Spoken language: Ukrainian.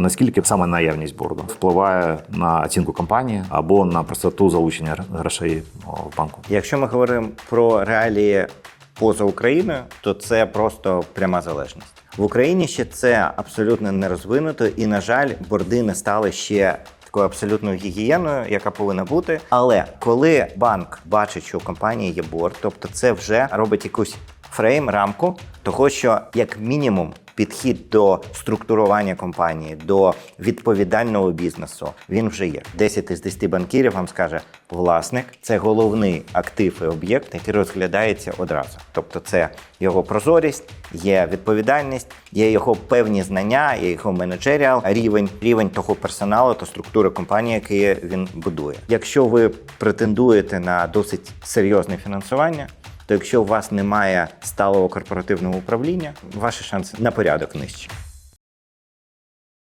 наскільки саме наявність борду впливає на оцінку компанії або на простоту залучення грошей в банку. Якщо ми говоримо про реалії поза Україною, то це просто пряма залежність. В Україні ще це абсолютно не розвинуто, і, на жаль, борди не стали ще. Такою абсолютною гігієною, яка повинна бути. Але коли банк бачить, що у компанії є борд, тобто це вже робить якусь фрейм, рамку того, що як мінімум підхід до структурування компанії, до відповідального бізнесу, він вже є. 10 із 10 банкірів вам скаже, власник це головний актив і об'єкт, який розглядається одразу. Тобто, це його прозорість, є відповідальність, є його певні знання, є його менеджеріал, рівень, рівень того персоналу та структури компанії, який він будує. Якщо ви претендуєте на досить серйозне фінансування, то якщо у вас немає сталого корпоративного управління, ваші шанси на порядок нижчі.